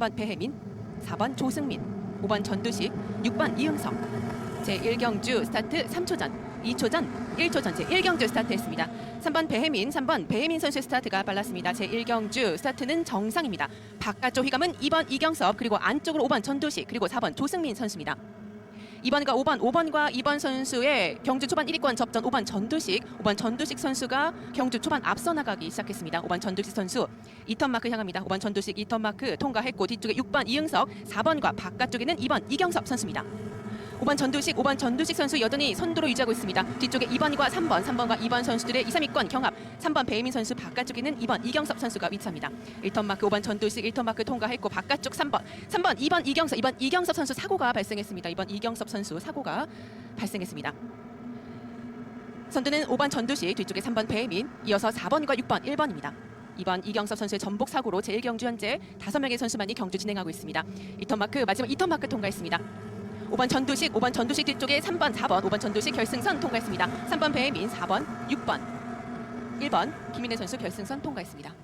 4번 배혜민, 4번 조승민, 5번 전두식, 6번 이응석. 제1경주 스타트 3초 전, 2초 전, 1초 전 제1경주 스타트했습니다. 3번 배혜민, 3번 배혜민 선수의 스타트가 빨랐습니다. 제1경주 스타트는 정상입니다. 바깥쪽 휘감은 2번 이경섭 그리고 안쪽으로 5번 전두식 그리고 4번 조승민 선수입니다. 2번과 5번, 5번과 2번 선수의 경주 초반 1위권 접전 5번 전두식, 5번 전두식 선수가 경주 초반 앞서 나가기 시작했습니다. 5번 전두식 선수 2턴 마크 향합니다. 5번 전두식 2턴 마크 통과했고 뒤쪽에 6번 이응석, 4번과 바깥쪽에는 2번 이경섭 선수입니다. 5번 전두식, 5번 전두식 선수 여전히 선두로 유지하고 있습니다. 뒤쪽에 2번과 3번, 3번과 2번 선수들의 2, 3위권 경합. 3번 배희민 선수 바깥쪽에는 2번 이경섭 선수가 위치합니다. 1턴 마크 5번 전두식 1턴 마크 통과했고 바깥쪽 3번, 3번 2번 이경섭, 2번 이경섭 선수 사고가 발생했습니다. 2번 이경섭 선수 사고가 발생했습니다. 선두는 5번 전두식, 뒤쪽에 3번 배혜민, 이어서 4번과 6번, 1번입니다. 2번 이경섭 선수의 전복 사고로 제1경주 현재 5명의 선수만이 경주 진행하고 있습니다. 2턴 마크 마지막 2턴 마크 통과했습니다. 5번 전두식, 5번 전두식 뒤쪽에 3번, 4번, 5번 전두식 결승선 통과했습니다. 3번 배혜민, 4번, 6번, 1번 김인혜 선수 결승선 통과했습니다.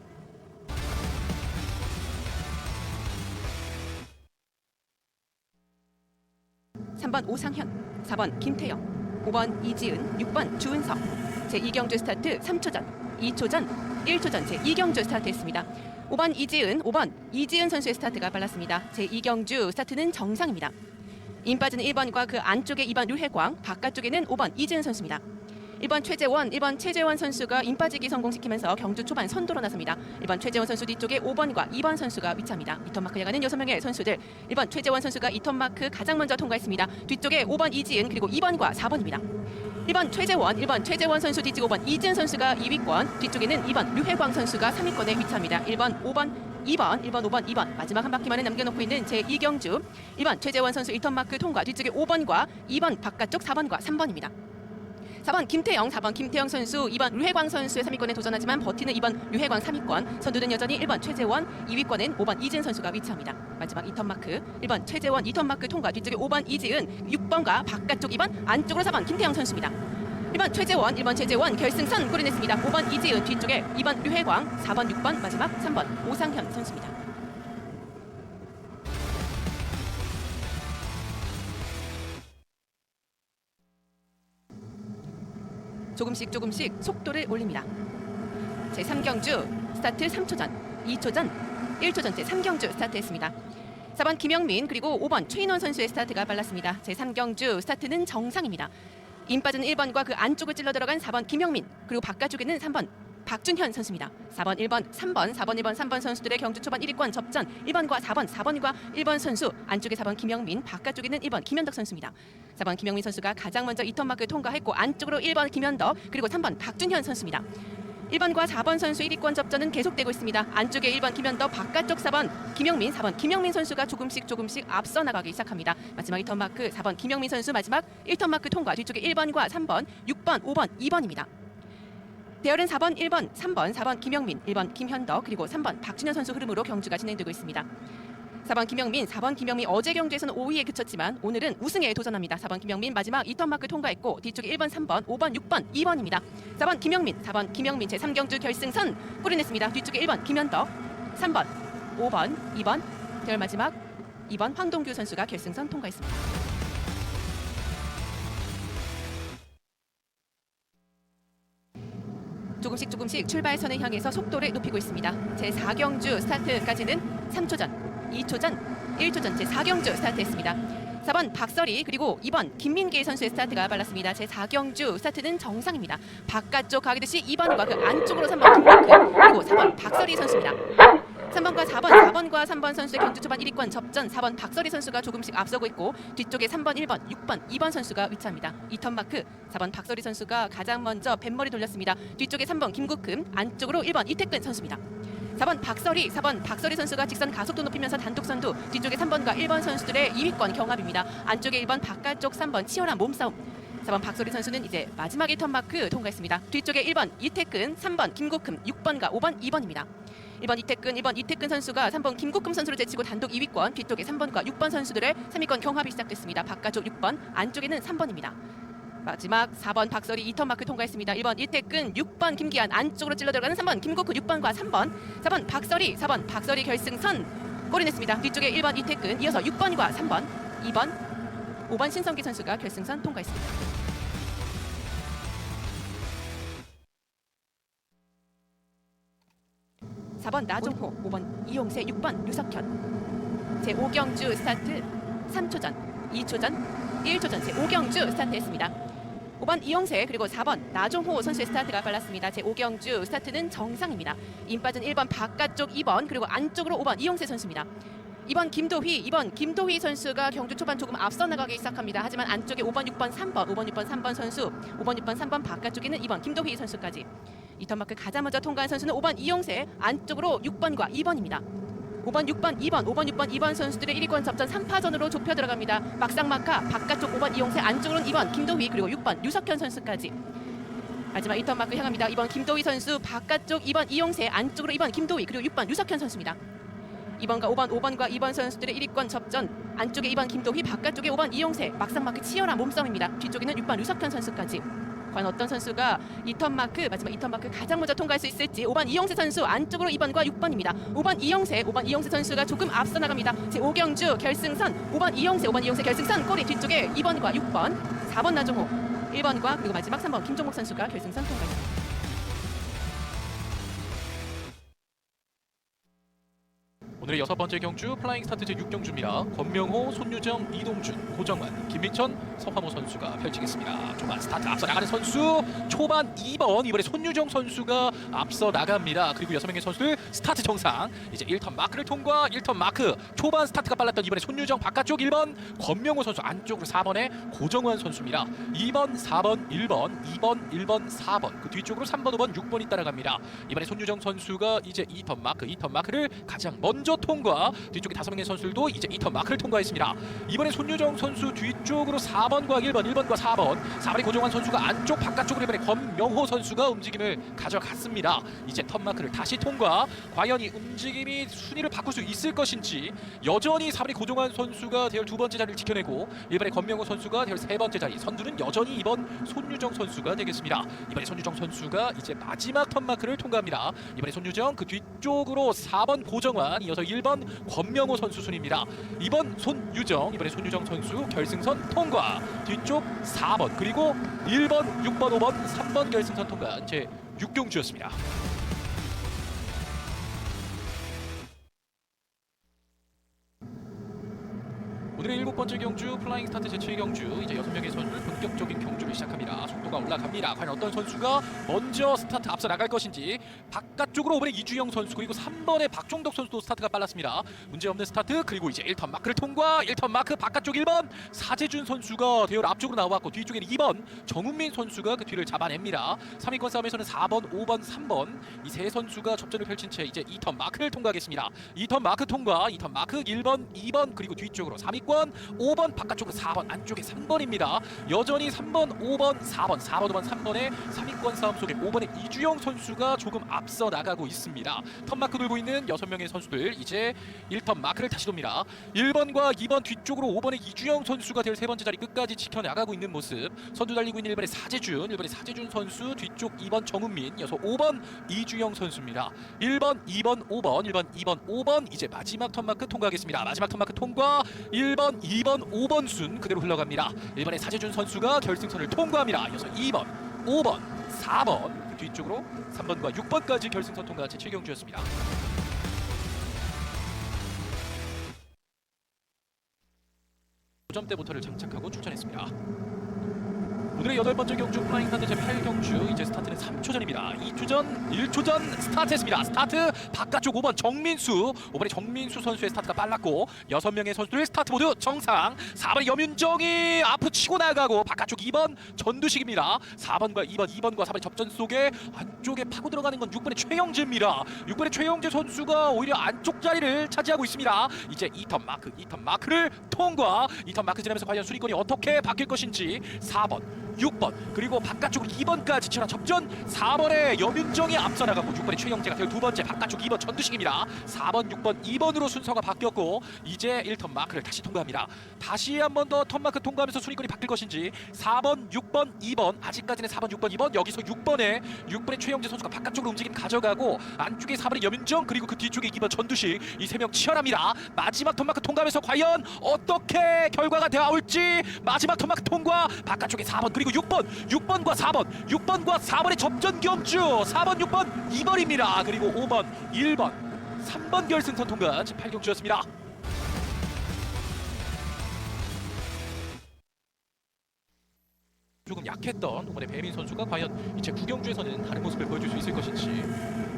삼번 오상현, 4번 김태영, 5번 이지은, 6번 주은석. 제2경주 스타트 3초 전, 2초 전, 1초 전 제2경주 스타트했습니다. 5번 이지은, 5번 이지은 선수의 스타트가 빨랐습니다. 제2경주 스타트는 정상입니다. 인 빠지는 1번과 그 안쪽에 2번 류혜광, 바깥쪽에는 5번 이지은 선수입니다. 1번 최재원, 1번 최재원 선수가 인 빠지기 성공시키면서 경주 초반 선두로 나섭니다. 1번 최재원 선수 뒤쪽에 5번과 2번 선수가 위치합니다. 2턴 마크 향하는 6명의 선수들. 1번 최재원 선수가 2턴 마크 가장 먼저 통과했습니다. 뒤쪽에 5번 이지은 그리고 2번과 4번입니다. 1번 최재원, 1번 최재원 선수 뒤쪽 5번 이지은 선수가 2위권, 뒤쪽에는 2번 류혜광 선수가 3위권에 위치합니다. 1번, 5번, 2번, 1번, 5번, 2번 마지막 한 바퀴만에 남겨놓고 있는 제2경주 1번 최재원 선수 1턴 마크 통과 뒤쪽에 5번과 2번 바깥쪽 4번과 3번입니다. 4번 김태영, 4번 김태영 선수, 2번 류혜광 선수의 3위권에 도전하지만 버티는 2번 류혜광 3위권, 선두는 여전히 1번 최재원, 2위권엔 5번 이지은 선수가 위치합니다. 마지막 2턴 마크, 1번 최재원 2턴 마크 통과 뒤쪽에 5번 이지은, 6번과 바깥쪽 2번, 안쪽으로 4번 김태영 선수입니다. 1번 최재원, 1번 최재원 결승선 꾸려냈습니다. 5번 이지은 뒤쪽에 2번 류혜광, 4번 6번 마지막 3번 오상현 선수입니다. 조금씩 조금씩 속도를 올립니다. 제 3경주 스타트 3초 전, 2초 전, 1초 전째 3경주 스타트했습니다. 4번 김영민 그리고 5번 최인원 선수의 스타트가 빨랐습니다. 제 3경주 스타트는 정상입니다. 인 빠진 1번과 그 안쪽을 찔러 들어간 4번 김영민 그리고 바깥쪽에는 3번 박준현 선수입니다. 4번, 1번, 3번, 4번, 1번, 3번 선수들의 경주 초반 1위권 접전 1번과 4번, 4번과 1번 선수 안쪽에 4번 김영민, 바깥쪽에는 1번 김현덕 선수입니다. 4번 김영민 선수가 가장 먼저 2턴 마크 통과했고 안쪽으로 1번 김현덕 그리고 3번 박준현 선수입니다. 1번과 4번 선수 1위권 접전은 계속되고 있습니다. 안쪽에 1번 김현덕, 바깥쪽 4번 김영민, 4번 김영민 선수가 조금씩 조금씩 앞서 나가기 시작합니다. 마지막 2턴 마크 4번 김영민 선수 마지막 1턴 마크 통과 뒤쪽에 1번과 3번, 6번, 5번, 2번입니다. 대열은 4번, 1번, 3번, 4번 김영민, 1번 김현덕 그리고 3번 박준현 선수 흐름으로 경주가 진행되고 있습니다. 4번 김영민, 4번 김영민 어제 경주에서는 5위에 그쳤지만 오늘은 우승에 도전합니다. 4번 김영민 마지막 2턴 마크 통과했고 뒤쪽에 1번, 3번, 5번, 6번, 2번입니다. 4번 김영민, 4번 김영민 제 3경주 결승선 뿌리냈습니다. 뒤쪽에 1번 김현덕, 3번, 5번, 2번 대열 마지막 2번 황동규 선수가 결승선 통과했습니다. 조금씩 조금씩 출발선을 향해서 속도를 높이고 있습니다. 제 4경주 스타트까지는 3초 전, 2초 전, 1초 전 제 4경주 스타트했습니다. 4번 박설이 그리고 2번 김민기 선수의 스타트가 빨랐습니다. 제 4경주 스타트는 정상입니다. 바깥쪽 가게 듯이 2번과 그 안쪽으로 3번 김민기 그리고 4번 박설이 선수입니다. 3번과 4번, 4번과 3번 선수의 경주 초반 1위권 접전 4번 박설이 선수가 조금씩 앞서고 있고 뒤쪽에 3번, 1번, 6번, 2번 선수가 위치합니다. 2턴 마크 4번 박설이 선수가 가장 먼저 뱃머리 돌렸습니다. 뒤쪽에 3번 김국금, 안쪽으로 1번 이태근 선수입니다. 4번 박설이, 4번 박설이 선수가 직선 가속도 높이면서 단독 선두, 뒤쪽에 3번과 1번 선수들의 2위권 경합입니다. 안쪽에 1번, 바깥쪽 3번 치열한 몸싸움. 4번 박소리 선수는 이제 마지막 1턴 마크 통과했습니다. 뒤쪽에 1번 이태근, 3번 김국금, 6번과 5번, 2번입니다. 1번 이태근, 1번 이태근 선수가 3번 김국금 선수를 제치고 단독 2위권, 뒤쪽에 3번과 6번 선수들의 3위권 경합이 시작됐습니다. 바깥쪽 6번, 안쪽에는 3번입니다. 마지막 4번 박설이 2턴 마크 통과했습니다. 1번 이태근, 6번 김기한 안쪽으로 찔러 들어가는 3번 김국구 6번과 3번, 4번 박설이, 4번 박설이 결승선 골이 냈습니다. 뒤쪽에 1번 이태근 이어서 6번과 3번, 2번, 5번 신성기 선수가 결승선 통과했습니다. 사번 나종호, 5번 이용세, 6번 류석현. 제 5경주 스타트 3초 전, 2초 전, 1초 전 제 5경주 스타트했습니다. 5번 이용세 그리고 4번 나종호 선수의 스타트가 빨랐습니다. 제 5경주 스타트는 정상입니다. 인 빠진 1번 바깥쪽 2번 그리고 안쪽으로 5번 이용세 선수입니다. 2번 김도휘, 2번 김도휘 선수가 경주 초반 조금 앞서 나가기 시작합니다. 하지만 안쪽에 5번, 6번, 3번, 5번, 6번, 3번 선수, 5번, 6번, 3번 바깥쪽에는 2번 김도휘 선수까지. 이 턴마크 가장 먼저 통과한 선수는 5번 이용세, 안쪽으로 6번과 2번입니다. 5번, 6번, 2번, 5번, 6번, 2번 선수들의 1위권 접전 3파전으로 좁혀 들어갑니다. 막상 막하 바깥쪽 5번 이용세, 안쪽으로는 2번 김도휘 그리고 6번 유석현 선수까지. 하지만 이턴 마크 향합니다. 2번 김도휘 선수 바깥쪽 2번 이용세, 안쪽으로 2번 김도휘 그리고 6번 유석현 선수입니다. 2번과 5번, 5번과 2번 선수들의 1위권 접전 안쪽에 2번 김도휘, 바깥쪽에 5번 이용세 막상 마크 치열한 몸싸움입니다. 뒤쪽에는 6번 유석현 선수까지. 과연 어떤 선수가 2턴 마크 마지막 2턴 마크 가장 먼저 통과할 수 있을지 5번 이용세 선수 안쪽으로 2번과 6번입니다. 5번 이용세, 5번 이용세 선수가 조금 앞서 나갑니다. 제 5경주 결승선 5번 이용세, 5번 이용세 결승선 꼬리 뒤쪽에 2번과 6번, 4번 나종호, 1번과 그리고 마지막 3번 김종목 선수가 결승선 통과입니다. 오늘의 여섯 번째 경주 플라잉 스타트 제 6경주입니다. 권명호, 손유정, 이동준, 고정환, 김민천, 서화모 선수가 펼치겠습니다. 초반 스타트 앞서 나가는 선수 초반 2번 이번에 손유정 선수가 앞서 나갑니다. 그리고 여섯 명의 선수들 스타트 정상 이제 1턴 마크를 통과 1턴 마크 초반 스타트가 빨랐던 이번에 손유정 바깥쪽 1번 권명호 선수 안쪽으로 4번에 고정환 선수입니다. 2번, 4번, 1번, 2번, 1번, 4번 그 뒤쪽으로 3번, 5번, 6번이 따라갑니다. 이번에 손유정 선수가 이제 2턴 마크, 2턴 마크를 가장 먼저 통과. 뒤쪽에 다섯 명의 선수들도 이제 2턴 마크를 통과했습니다. 이번에 손유정 선수 뒤쪽으로 4번과 1번, 1번과 4번, 4번의 고정환 선수가 안쪽 바깥쪽으로 이번에 권명호 선수가 움직임을 가져갔습니다. 이제 턴 마크를 다시 통과. 과연 이 움직임이 순위를 바꿀 수 있을 것인지 여전히 4번의 고정환 선수가 대열 두 번째 자리를 지켜내고 1번의 권명호 선수가 대열 세 번째 자리. 선두는 여전히 2번 손유정 선수가 되겠습니다. 이번에 손유정 선수가 이제 마지막 턴 마크를 통과합니다. 이번에 손유정 그 뒤쪽으로 4번 고정환 이어서 1번 권명호 선수 순입니다. 2번 손유정 이번에 손유정 선수 결승선 통과 뒤쪽 4번 그리고 1번 6번 5번 3번 결승선 통과 제 6경주였습니다. 일곱 번째 경주 플라잉 스타트 제 7 경주 이제 여섯 명의 선수들 본격적인 경주를 시작합니다. 속도가 올라갑니다. 과연 어떤 선수가 먼저 스타트 앞서 나갈 것인지 바깥쪽으로 5번의 이주영 선수 그리고 3번의 박종덕 선수도 스타트가 빨랐습니다. 문제없는 스타트 그리고 이제 1턴 마크를 통과 1턴 마크 바깥쪽 1번 사재준 선수가 대열 앞쪽으로 나왔고 뒤쪽에는 2번 정훈민 선수가 그 뒤를 잡아냅니다. 3위권 싸움에서는 4번, 5번, 3번 이 세 선수가 접전을 펼친 채 이제 2턴 마크를 통과하겠습니다. 2턴 마크 통과 2턴 마크 1번, 2번 그리고 뒤쪽으로 3위권 5번 바깥쪽으로 4번 안쪽에 3번입니다. 여전히 3번, 5번, 4번, 4번, 5번, 3번의 3위권 싸움 속에 5번의 이주영 선수가 조금 앞서 나가고 있습니다. 턴 마크 돌고 있는 6명의 선수들 이제 1턴 마크를 다시 돕니다. 1번과 2번 뒤쪽으로 5번의 이주영 선수가 될 세 번째 자리 끝까지 지켜나가고 있는 모습. 선두 달리고 있는 1번의 사재준, 1번의 사재준 선수 뒤쪽 2번 정훈민, 이어서 5번 이주영 선수입니다. 1번, 2번, 5번, 1번, 2번, 5번 이제 마지막 턴 마크 통과하겠습니다. 마지막 턴 마크 통과 1번, 2 번, 5번 순 그대로 흘러갑니다. 1번의 사재준 선수가 결승선을 통과합니다. 이어서 2번, 5번, 4번 그 뒤쪽으로 3번과 6번까지 결승선 통과 제 7경주였습니다. 5점대부터를 장착하고 출전했습니다. 오늘의 여덟 번째 경주 플라잉 스타트 제8경주 이제 스타트는 3초 전입니다. 2초 전, 1초 전 스타트했습니다. 스타트 바깥쪽 5번 정민수, 5번의 정민수 선수의 스타트가 빨랐고 6명의 선수들 스타트 모두 정상. 4번의 염윤정이 앞으로 치고 나가고 바깥쪽 2번 전두식입니다. 4번과 2번, 2번과 4번의 접전 속에 안쪽에 파고 들어가는 건 6번의 최영재입니다. 6번의 최영재 선수가 오히려 안쪽 자리를 차지하고 있습니다. 이제 2턴 마크, 2턴 마크를 통과. 2턴 마크 지나면서 과연 수리권이 어떻게 바뀔 것인지 4번 6번 그리고 바깥쪽 2번까지 치열한 접전. 4번에 염윤정이 앞서 나가고 6번에 최영재가 될두 번째 바깥쪽 2번 전두식입니다. 4번 6번 2번으로 순서가 바뀌었고 이제 1턴 마크를 다시 통과합니다. 다시 한 번 더 턴 마크 통과하면서 순위권이 바뀔 것인지 4번 6번 2번 아직까지는 4번 6번 2번 여기서 6번에 6번에 최영재 선수가 바깥쪽으로 움직임 가져가고 안쪽에 4번에 염윤정 그리고 그 뒤쪽에 2번 전두식 이 세 명 치열합니다. 마지막 턴 마크 통과하면서 과연 어떻게 결과가 되어올지 마지막 턴 마크 통과. 바깥쪽에 4번 그리고 6번 6번과 4번 6번과 4번의 접전 경주. 4번 6번 2번입니다. 그리고 5번 1번 3번 결승선 통과 8경주였습니다. 조금 약했던 이번에 배민 선수가 과연 이제 구경주에서는 다른 모습을 보여줄 수 있을 것인지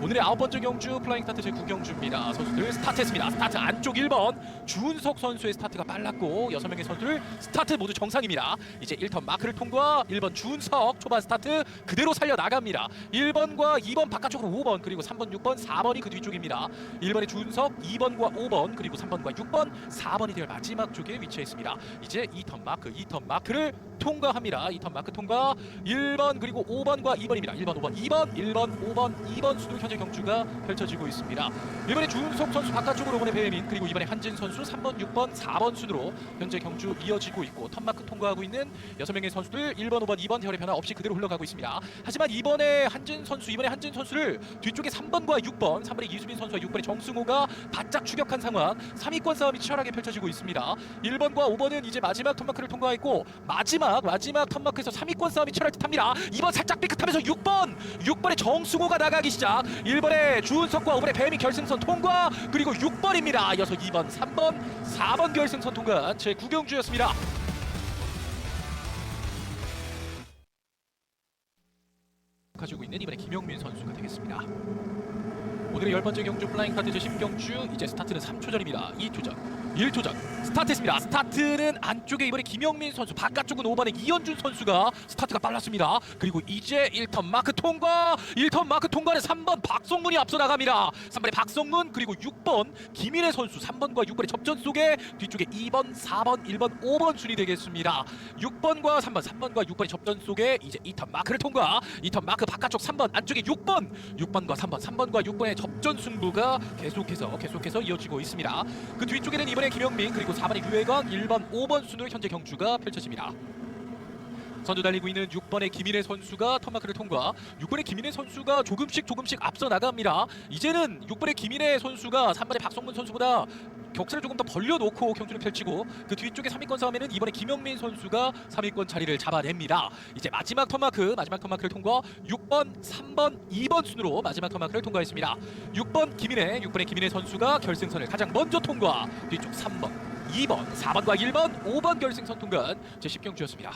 오늘의 아홉 번째 경주 플라잉 스타트 제 9경주입니다. 선수들 스타트했습니다. 스타트 안쪽 1번 주은석 선수의 스타트가 빨랐고 여섯 명의 선수들 스타트 모두 정상입니다. 이제 1턴 마크를 통과 1번 주은석 초반 스타트 그대로 살려 나갑니다. 1번과 2번 바깥쪽으로 5번 그리고 3번 6번 4번이 그 뒤쪽입니다. 1번의 주은석 2번과 5번 그리고 3번과 6번 4번이 될 마지막 쪽에 위치해 있습니다. 이제 2턴 마크 2턴 마크를 통과합니다. 2턴 마크 통과 1번 그리고 5번과 2번입니다. 1번 5번 2번 1번 5번 2번 수도 현재 경주가 펼쳐지고 있습니다. 이번에 주은석 선수 바깥쪽으로 오번의 배민 그리고 이번에 한진 선수 3번 6번 4번 순으로 현재 경주 이어지고 있고 턴 마크 통과하고 있는 6명의 선수들 1번 5번 2번 대열의 변화 없이 그대로 흘러가고 있습니다. 하지만 이번에 한진 선수 이번에 한진 선수를 뒤쪽에 3번과 6번 3번의 이수빈 선수와 6번의 정승호가 바짝 추격한 상황 3위권 싸움이 치열하게 펼쳐지고 있습니다. 1번과 5번은 이제 마지막 턴마크를 통과했고 마지막 마지막 턴마크에서 3위권 싸움이 치열할 듯합니다. 2번 살짝 삐끗하면서 6번 6번의 정승호가 나가기 시작 1번의 주은석과 5번의 배미 결승선 통과 그리고 6번입니다. 이어서 2번 3번 4번 결승선 통과 제 9경주였습니다. 가지고 있는 이번에 김영민 선수가 되겠습니다. 오늘의 열 번째 경주 플라잉 카드 제 10경주 이제 스타트는 3초 전입니다. 2초 전, 1초 전 스타트했습니다. 스타트는 안쪽에 이번에 김영민 선수, 바깥쪽은 5번의 이현준 선수가 스타트가 빨랐습니다. 그리고 이제 1턴 마크 통과, 1턴 마크 통과는 3번 박성문이 앞서 나갑니다. 3번의 박성문 그리고 6번 김인혜 선수 3번과 6번의 접전 속에 뒤쪽에 2번, 4번, 1번, 5번 순이 되겠습니다. 6번과 3번, 3번과 6번의 접전 속에 이제 2턴 마크를 통과, 2턴 마크 바깥쪽 3번, 안쪽에 6번, 6번과 3번, 3번과 6번의 접전 승부가 계속해서 계속해서 이어지고 있습니다. 그 뒤쪽에는 이번에 김영민 그리고 4번의 유해건, 1번, 5번 순으로 현재 경주가 펼쳐집니다. 선두 달리고 있는 6번의 김인혜 선수가 턴마크를 통과 6번의 김인혜 선수가 조금씩 조금씩 앞서 나갑니다 이제는 6번의 김인혜 선수가 3번의 박성문 선수보다 격차를 조금 더 벌려놓고 경주를 펼치고 그 뒤쪽에 3위권 싸움에는 이번에 김영민 선수가 3위권 자리를 잡아냅니다. 이제 마지막 턴마크 마지막 턴마크를 통과 6번 3번 2번 순으로 마지막 턴마크를 통과했습니다. 6번 김인혜 6번의 김인혜 선수가 결승선을 가장 먼저 통과. 뒤쪽 3번 2번 4번과 1번 5번 결승선 통과한 제 10경주였습니다.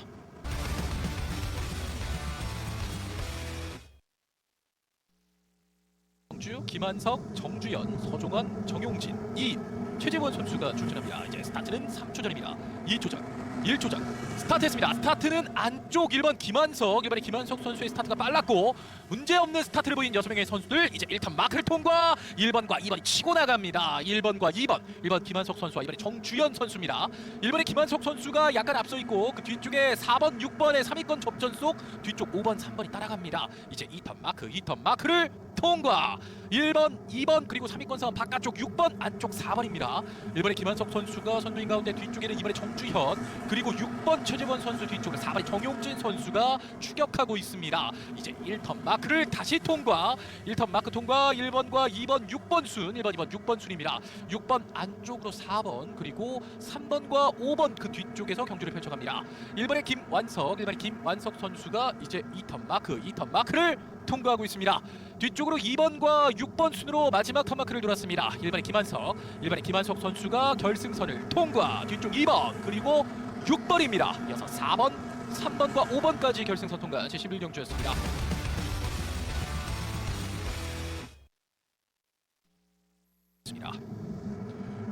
정주, 김한석, 정주현, 서종원, 정용진, 이 최재원 선수가 출전합니다. 이제 스타트는 3초 전입니다. 2초 전, 1초 전 스타트했습니다. 스타트는 안쪽 1번 김한석, 1번의 김한석 선수의 스타트가 빨랐고 문제없는 스타트를 보인 6명의 선수들 이제 1턴 마크를 통과 1번과 2번이 치고 나갑니다. 1번과 2번, 1번 김한석 선수와 2번의 정주현 선수입니다. 1번의 김한석 선수가 약간 앞서 있고 그 뒤쪽에 4번, 6번의 3위권 접전 속 뒤쪽 5번, 3번이 따라갑니다. 이제 2턴 마크, 2턴 마크를 통과 1번, 2번 그리고 3위권 싸움 바깥쪽 6번 안쪽 4번입니다. 1번의 김한석 선수가 선두인 가운데 뒤쪽에는 2번의 정주현 그리고 6번 최재원 선수 뒤쪽에 4번의 정용진 선수가 추격하고 있습니다. 이제 1턴 마크를 다시 통과 1턴 마크 통과 1번과 2번, 6번 순 1번, 2번, 6번 순입니다. 6번 안쪽으로 4번 그리고 3번과 5번 그 뒤쪽에서 경주를 펼쳐갑니다. 1번의 김완석, 1번의 김완석 선수가 이제 2턴 마크, 2턴 마크를 통과하고 있습니다. 뒤쪽으로 2번과 6번 순으로 마지막 턴마크를 돌았습니다. 1번의 김한석, 1번의 김한석 선수가 결승선을 통과. 뒤쪽 2번 그리고 6번입니다. 이어서 4번, 3번과 5번까지 결승선 통과 제11경주였습니다.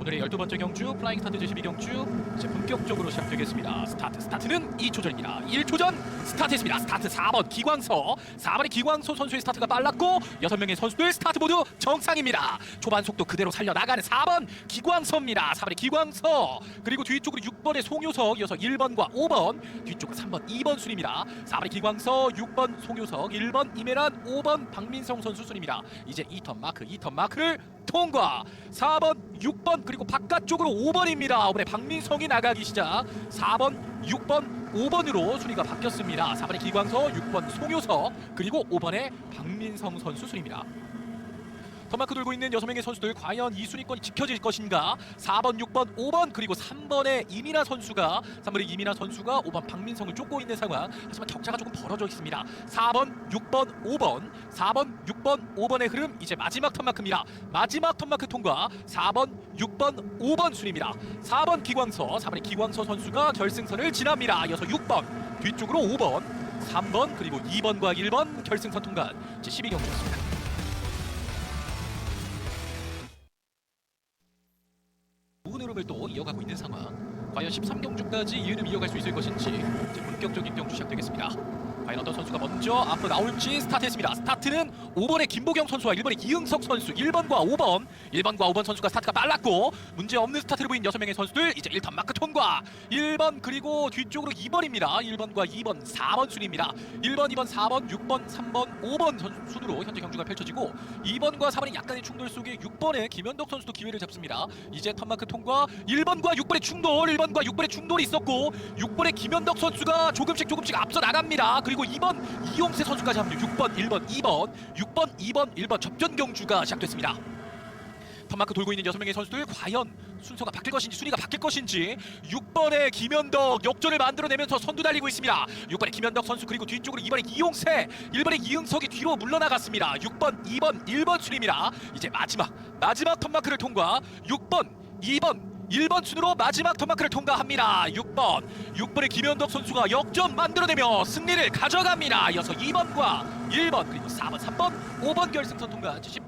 오늘의 12번째 경주 플라잉 스타트 제12 경주 이제 본격적으로 시작되겠습니다. 스타트 스타트는 2초 전입니다. 1초 전 스타트했습니다. 스타트 4번 기광서 4번의 기광서 선수의 스타트가 빨랐고 6명의 선수들 스타트 모두 정상입니다. 초반 속도 그대로 살려나가는 4번 기광서입니다. 4번의 기광서 그리고 뒤쪽으로 6번의 송효석 이어서 1번과 5번 뒤쪽으로 3번 2번 순입니다. 4번의 기광서 6번 송효석 1번 이메란 5번 박민성 선수 순입니다. 이제 2턴 마크 2턴 마크를 통과 4번 6번 그리고 바깥쪽으로 5번입니다. 이번에 박민성이 나가기 시작 4번 6번 5번으로 순위가 바뀌었습니다. 4번의 기광서 6번 송효석 그리고 5번의 박민성 선수 순입니다. 더마크 들고 있는 6명의 선수들 과연 이 순위권이 지켜질 것인가? 4번 6번 5번 그리고 3번의 이민아 선수가 3번의 이민아 선수가 5번 박민성을 쫓고 있는 상황. 하지만 격차가 조금 벌어져 있습니다. 4번 6번 5번 4번 6번 5번의 흐름 이제 마지막 턴마크입니다. 마지막 턴마크 통과 4번 6번 5번 순입니다. 4번 기광서 4번의 기광서 선수가 결승선을 지납니다. 이어서 6번 뒤쪽으로 5번 3번 그리고 2번과 1번 결승선 통과한 제 12경주였습니다 있는 상황. 과연 13경주까지 이 흐름 이어갈 수 있을 것인지 이제 본격적인 경주 시작되겠습니다. 과연 선수가 먼저 앞으로 나올지 스타트했습니다. 스타트는 5번의 김보경 선수와 1번의 이응석 선수, 1번과 5번, 1번과 5번 선수가 스타트가 빨랐고 문제 없는 스타트를 보인 6명의 선수들 이제 1턴 마크 통과. 1번 그리고 뒤쪽으로 2번입니다. 1번과 2번, 4번 순입니다. 1번, 2번, 4번, 6번, 3번, 5번 선- 순으로 현재 경주가 펼쳐지고 2번과 4번의 약간의 충돌 속에 6번의 김현덕 선수도 기회를 잡습니다. 이제 턴마크 통과 1번과 6번의 충돌 1번과 6번의 충돌이 있었고 6번의 김현덕 선수가 조금씩 조금씩 앞서 나갑니다. 그리고 2번 이용세 선수까지 합류 6번 1번 2번 6번 2번 1번 접전 경주가 시작됐습니다. 턴마크 돌고 있는 6명의 선수들 과연 순서가 바뀔 것인지 순위가 바뀔 것인지 6번의 김현덕 역전을 만들어내면서 선두 달리고 있습니다. 6번의 김현덕 선수 그리고 뒤쪽으로 2번의 이용세 1번의 이응석이 뒤로 물러나갔습니다. 6번 2번 1번 순입니다. 이제 마지막 마지막 턴마크를 통과 6번 2번 1번 순으로 마지막 턴마크를 통과합니다. 6번 6번의 김현덕 선수가 역전 만들어내며 승리를 가져갑니다. 이어서 2번과 1번 그리고 4번 3번 5번 결승선 통과 70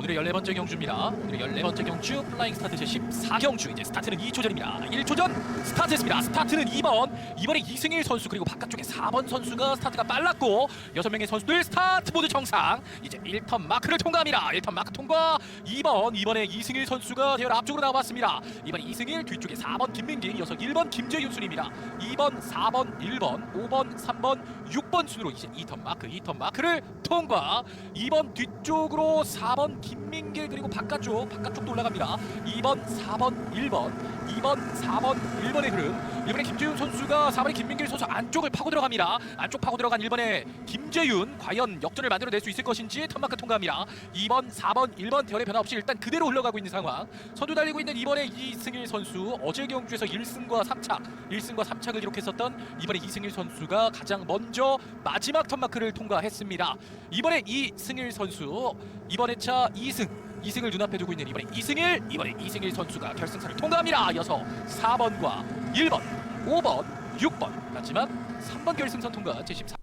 오늘의 14번째 경주입니다. 오늘의 14번째 경주 플라잉 스타트 제14경주 이제 스타트는 2초 전입니다. 1초 전 스타트했습니다. 스타트는 2번. 2번에 이승일 선수 그리고 바깥쪽에 4번 선수가 스타트가 빨랐고 6명의 선수들 스타트 모두 정상. 이제 1턴 마크를 통과합니다. 1턴 마크 통과. 2번. 2번에 이승일 선수가 대열 앞쪽으로 나왔습니다. 2번 이승일 뒤쪽에 4번 김민기 이어서 1번 김재윤 순입니다. 2번, 4번, 1번, 5번, 3번, 6번 순으로 이제 2턴 마크, 2턴 마크를 통과. 2번 뒤쪽으로 4번 김 민길 그리고 바깥쪽, 바깥쪽도 올라갑니다. 2번, 4번, 1번, 2번, 4번, 1번의 흐름. 1번의 김재윤 선수가 4번의 김민길 선수 안쪽을 파고 들어갑니다. 안쪽 파고 들어간 1번의 김재윤 과연 역전을 만들어낼 수 있을 것인지 턴마크 통과합니다. 2번, 4번, 1번 대열의 변화 없이 일단 그대로 흘러가고 있는 상황. 선두 달리고 있는 2번의 이승일 선수 어제 경주에서 1승과 3착, 1승과 3착을 기록했었던 이번에 이승일 선수가 가장 먼저 마지막 턴마크를 통과했습니다. 이번에 이승일 선수 이번 회차 2승 2승을 눈앞에 두고 있는 이번에 이승일 이번에 이승일 선수가 결승선을 통과합니다. 이어서 4번과 1번, 5번, 6번 마지막 3번 결승선 통과 제14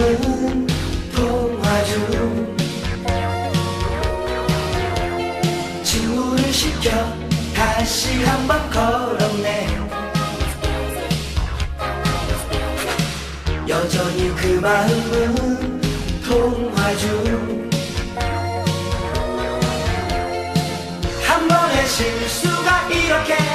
마음은 통화 중 친구를 시켜 다시 한번 걸었네. 여전히 그 마음은 통화 중 한 번의 실수가 이렇게